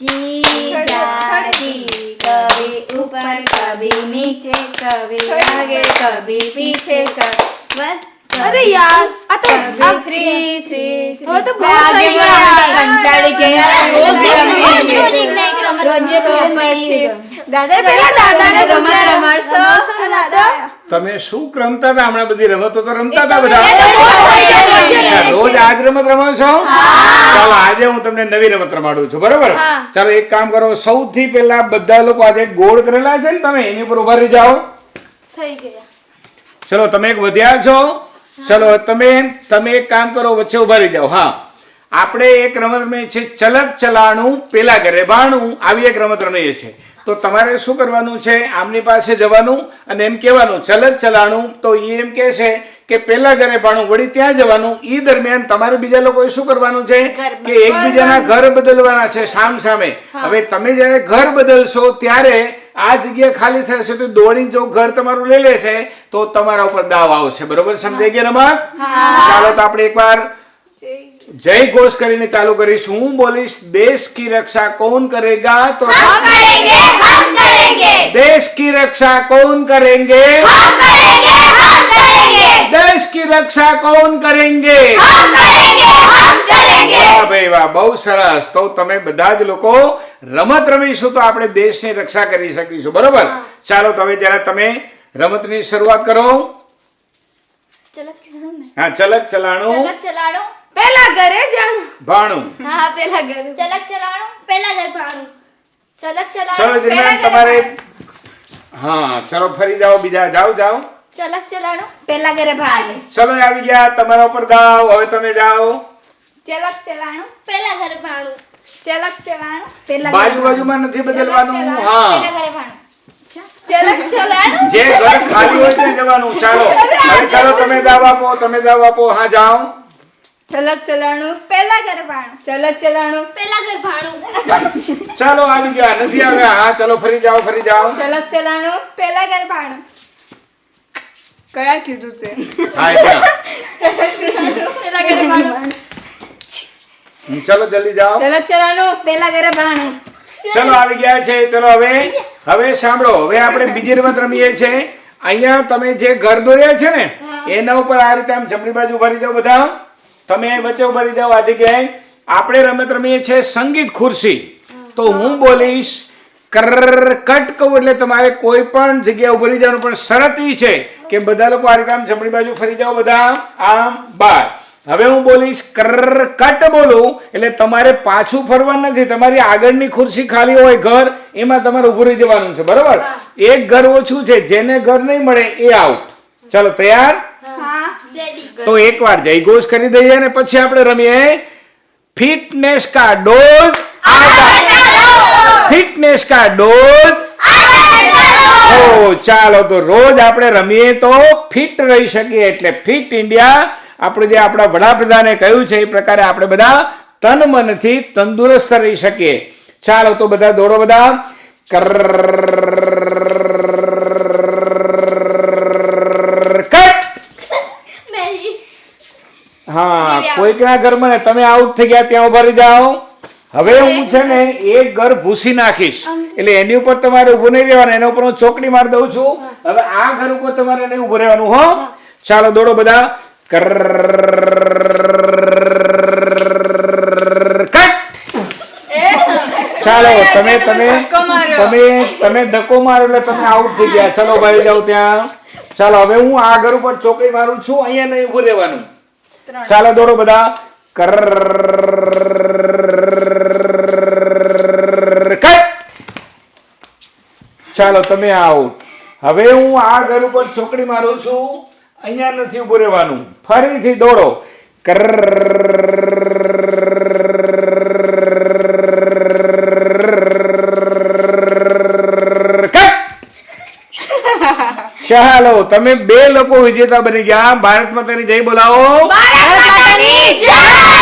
જીજાજી કભી ઉપર કભી નીચે કભી આગે કભી પીછે કભી અરે યાર આ તો આ તો બહુ કંટાળી ગયા રોજ? તમે શું રમતા હતા? હમણાં બધી રમતો તો રમતા હતા બધા. રોજે આજ રમત રમો છો? ચાલો આજે હું તમને નવી રમત રમાડું છું બરોબર? ચાલો એક કામ કરો સૌથી પહેલા બધા લોકો આજે ગોળ કરેલા છે ને તમે એની ઉપર ઊભા રહી જાઓ. થઈ ગયા. ચલો તમે એક વધ્યા છો? ચલો તમે તમે એક કામ કરો વચ્ચે ઊભા રહી જાઓ હા. આપણે એક રમત રમીએ છીએ ચલક ચલાણું પેલા ઘરે બાણું આવી એક રમત રમીએ છીએ. તો તમારે શું કરવાનું છે? આમની પાસે જવાનું અને એમ કહેવાનું ચલક ચલાણું. તો એ એમ કહે છે કે પેલા ઘરે ભાણું વળી ત્યાં જવાનું. એ દરમિયાન તમારે બીજા લોકોએ શું કરવાનું છે? કે એકબીજાના ઘર બદલવાના છે સામ સામે. હવે તમે જ્યારે ઘર બદલશો ત્યારે આ જગ્યા ખાલી થશે તો દોડીને જો ઘર તમારું લઈ લેશે તો તમારા ઉપર દાવ આવશે. બરોબર સમજાઈ ગયા રમત? ચાલો તો આપણે એકવાર જય ઘોષ કરીને ચાલુ કરીશ. હું બોલીશ દેશ કી રક્ષા કોણ કરેગા? તો દેશ કી રક્ષા કોણ કરેંગે? દેશ કી રક્ષા કોણ કરેંગે? બહુ સરસ. તો તમે બધા જ લોકો રમત રમીશું તો આપણે દેશની રક્ષા કરી શકીશું. બરોબર? ચાલો તમે હવે ત્યારે તમે રમતની શરૂઆત કરો. ચલक ચલાણું હા ચલક ચલાણું. ચલાણું. પેલા ઘરે જાણું ભાણું. હા પેલા ઘરે ચલક ચલાણું પેલા ઘર ભાણું. ચલક ચલાણું ચલો દરમિયાન તમારે હા ચલો ફરી જાઓ બીજા જાઓ જાઓ. ચલક ચલાણું પેલા ઘરે ભાઈ ચલો આવી ગયા તમારા ઉપર દાવ હવે તમે જાઓ. ચલક ચલાણું પેલા ઘરે ભાણું. ચલક ચલાણું પેલા બાજુ બાજુમાં નથી બદલવાનું? હા. પેલા ઘરે ભાણું. જે ઘર ખાલી હોય તે જવાનું. ચાલો. ચાલો તમે દાવ આપો તમે દાવ આપો. હા જાઓ. ચલક ચલાણું પેલા ઘર ચલક ચલાણું. પેલા ઘર ચાલો આવી ગયા. નથી આવ્યા. હા ચલો ફરી જાઓ ફરી જાઓ. ચલક ચલાણું પેલા ઘર કયા કીધું છે હા. પેલા ઘર હમ, ચલો જલ્દી જાઓ. ચલક ચલાણું પેલા ઘરે ભાણું. ચલો આવી ગયા છે. ચલો હવે હવે સાંભળો. હવે આપણે બીજી રમત રમીએ છે અહીંયા તમે જે ઘર દોર્યા છે ને એના ઉપર આ રીતે આમ જમણી બાજુ ફરી જાઓ બધા. તમે વચ્ચે ભરી જાઓ આ જગ્યાએ આપણે રમત રમીએ છીએ સંગીત ખુરશી. તો હું. બોલીશ કર કટ કહું એટલે તમારે કોઈ પણ જગ્યાએ ઉભરી જવાનું પણ શરત ઈ છે કે બધા લોકો આ રીતે આમ જમણી બાજુ ફરી જાઓ બધા આમ બાર. હવે હું બોલીશ કર કટ બોલું એટલે તમારે પાછું ફરવાનું નથી. તમારી આગળની ખુરશી ખાલી હોય ઘર એમાં તમારે ઉભું રહી જવાનું છે. બરોબર? એક ઘર ઓછું છે જેને ઘર નહીં મળે એ આઉટ ચાલો તૈયાર? તો એકવાર જય ઘોષ કરી દઈએ અને પછી આપણે રમીએ ફિટનેસ કા ડોઝ ફિટનેસ કા ડોઝ ચાલો, તો રોજ આપણે રમીએ તો ફિટ રહી શકીએ એટલે ફિટ ઇન્ડિયા આપણે જે આપણા વડાપ્રધાને કહ્યું છે એ પ્રકારે આપણે બધા તન મનથી તંદુરસ્ત રહી શકીએ. ચાલો, તો બધા દોડો બધા. કટ હા કોઈકના ઘરમાં ને તમે આઉટ થઈ ગયા ત્યાં ઊભા રહી જાઓ. હવે હું છે ને એક ઘર ભૂસી નાખીશ. એટલે એની ઉપર તમારે ઉભું નહીં રહેવાનું એના ઉપર હું ચોકડી મારી દઉં છું. હવે આ ઘર ઉપર તમારે નહીં ઉભું રહેવાનું હો. ચાલો દોડો બધા. ચાલો તમે તમે તમે તમે ધક્કો મારો એટલે તમે આઉટ થઈ ગયા. ચલો ભાઈ જાઓ ત્યાં. ચાલો હવે હું આ ઘર ઉપર ચોકડી મારું છું અહીંયા નહીં ઉભું રહેવાનું. ચાલો દોડો બધા. કર ચાલો તમે આવો. હવે હું આ ઘર ઉપર ચોકડી મારું છું. અહીંયા નથી ઉભું રહેવાનું. ફરીથી દોડો. કટ ચાલો તમે બે લોકો વિજેતા બની ગયા. ભારત માતાની જય બોલાવો. ભારત માતાની જય!